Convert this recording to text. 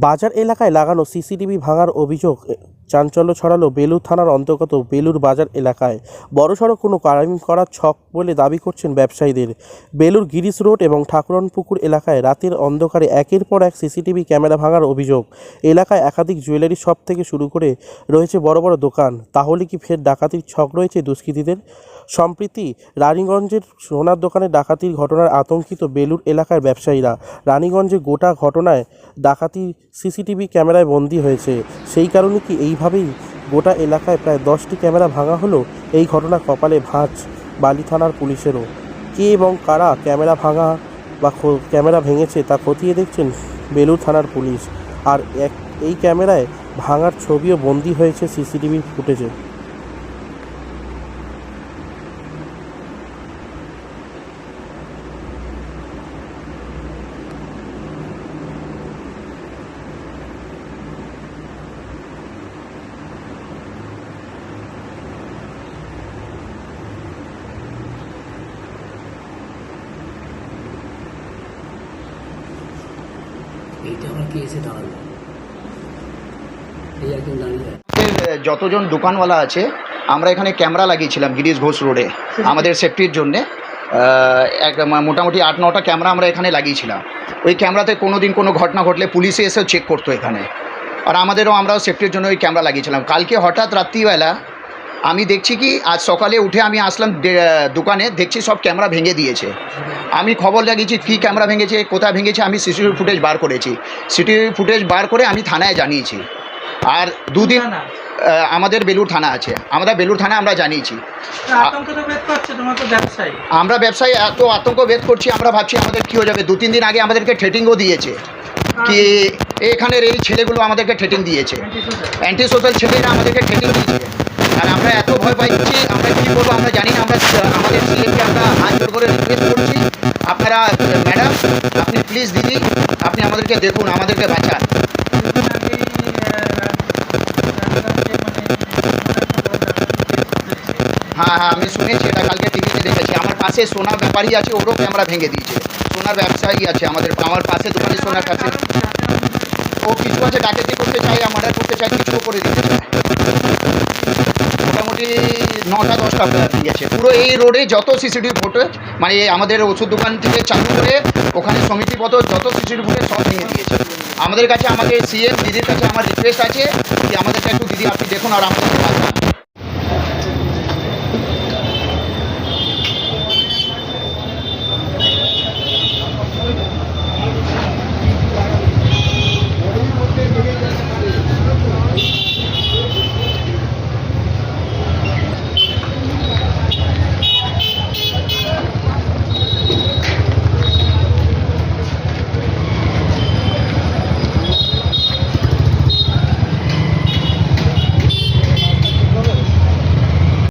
বাজার এলাকায় লাগানো সিসিটিভি ভাঙার অভিযোগ চাঞ্চল্য ছড়ালো বেলুর থানার অন্তর্গত বেলুর বাজার এলাকায়। বড়সড় কোনো ক্রাইম করার ছক বলে দাবি করছেন ব্যবসায়ীদের। বেলুর গিরিশ রোড এবং ঠাকুরনপুকুর এলাকায় রাতের অন্ধকারে একের পর এক সিসিটিভি ক্যামেরা ভাঙার অভিযোগ। এলাকায় একাধিক জুয়েলারি শপ থেকে শুরু করে রয়েছে বড় বড় দোকান। তাহলে কি ফের ডাকাতির ছক রয়েছে দুষ্কৃতীদের? সম্প্রতি রানীগঞ্জের সোনার দোকানে ডাকাতির ঘটনার আতঙ্কিত বেলুর এলাকার ব্যবসায়ীরা। রানীগঞ্জে গোটা ঘটনায় ডাকাতি সিসিটিভি ক্যামেরায় বন্দী হয়েছে। সেই কারণে কি এইভাবেই গোটা এলাকায় প্রায় দশটি ক্যামেরা ভাঙা হলো এই ঘটনা কপালে ভাঁজ বালি থানার পুলিশেরও। কে এবং কারা ক্যামেরা ভাঙা বা ক্যামেরা ভেঙেছে তা খতিয়ে দেখছেন বেলুর থানার পুলিশ। আর এক, এই ক্যামেরায় ভাঙার ছবিও বন্দী হয়েছে সিসিটিভি ফুটেজে। এইটা আবার কে এসে দাঁড়াল। এই একজন দাঁড়িয়ে যতজন দোকানওয়ালা আছে আমরা এখানে ক্যামেরা লাগিয়েছিলাম গিরিশ ঘোষ রোডে আমাদের সেফটির জন্যে। এক মোটামুটি আট নটা ক্যামেরা আমরা এখানে লাগিয়েছিলাম। ওই ক্যামেরাতে কোনো দিন কোনো ঘটনা ঘটলে পুলিশে এসেও চেক করতো এখানে। আর আমাদেরও আমরাও সেফটির জন্য ওই ক্যামেরা লাগিয়েছিলাম। কালকে হঠাৎ রাত্রিবেলা আমি দেখছি কি আজ সকালে উঠে আমি আসলাম দোকানে দেখছি সব ক্যামেরা ভেঙে দিয়েছে। আমি খবর লাগিয়েছি কী ক্যামেরা ভেঙেছে কোথায় ভেঙেছে আমি সিসিটিভি ফুটেজ বার করেছি। সিসিটিভি ফুটেজ বার করে আমি থানায় জানিয়েছি। আর দুদিন আমাদের বেলুর থানা আছে। আমরা বেলুর থানা আমরা জানিয়েছি। বেদ আমরা ব্যবসায়ী এত আতঙ্ক ভেদ করছি আমরা ভাবছি আমাদের কী হয়ে যাবে। দু তিন দিন আগে আমাদেরকে ঠেটিংও দিয়েছে। কি এখানের এই ছেলেগুলো আমাদেরকে ঠেটিং দিয়েছে। অ্যান্টি সোশ্যাল ছেলেরা আমাদেরকে ঠেটিং দিয়েছে। আর আমরা এত ভয় পাচ্ছি আমরা কী করব আমরা জানি না, আমরা, আমাদের সিএমকে আমরা হাত জোর করে রিকোয়েস্ট করছি। আপনারা ম্যাডাম আপনি প্লিজ দিদি, আপনি আমাদেরকে দেখুন, আমাদেরকে বাঁচান। হ্যাঁ হ্যাঁ আমি শুনেছি, এটা কালকে টিভিতে দেখেছি। পাশে সোনার ব্যাপারী আছে ওরও ক্যামেরা ভেঙে দিয়েছে। সোনার ব্যবসায়ী আছে, আমাদের আমার পাশে দোকানে সোনার কাছে। ও কিছু আছে, ডাকাতি করতে চাই মার্ডার করতে চাই কিছুও করে দিতে চায় মোটামুটি নটা, দশটা গেছে। পুরো এই রোডে যত সিসিটিভি ফুটেজ মানে আমাদের ওষুধ দোকান থেকে চালু করে ওখানে সমিতিগত যত সিসিটিভি ফুটেজ সব ভেঙে দিয়েছে। আমাদের কাছে আমাদের সিএম দিদির কাছে আমার রিকোয়েস্ট আছে যে আমাদেরকে একটু দিদি, আপনি দেখুন আর আমাদেরকে বাঁচান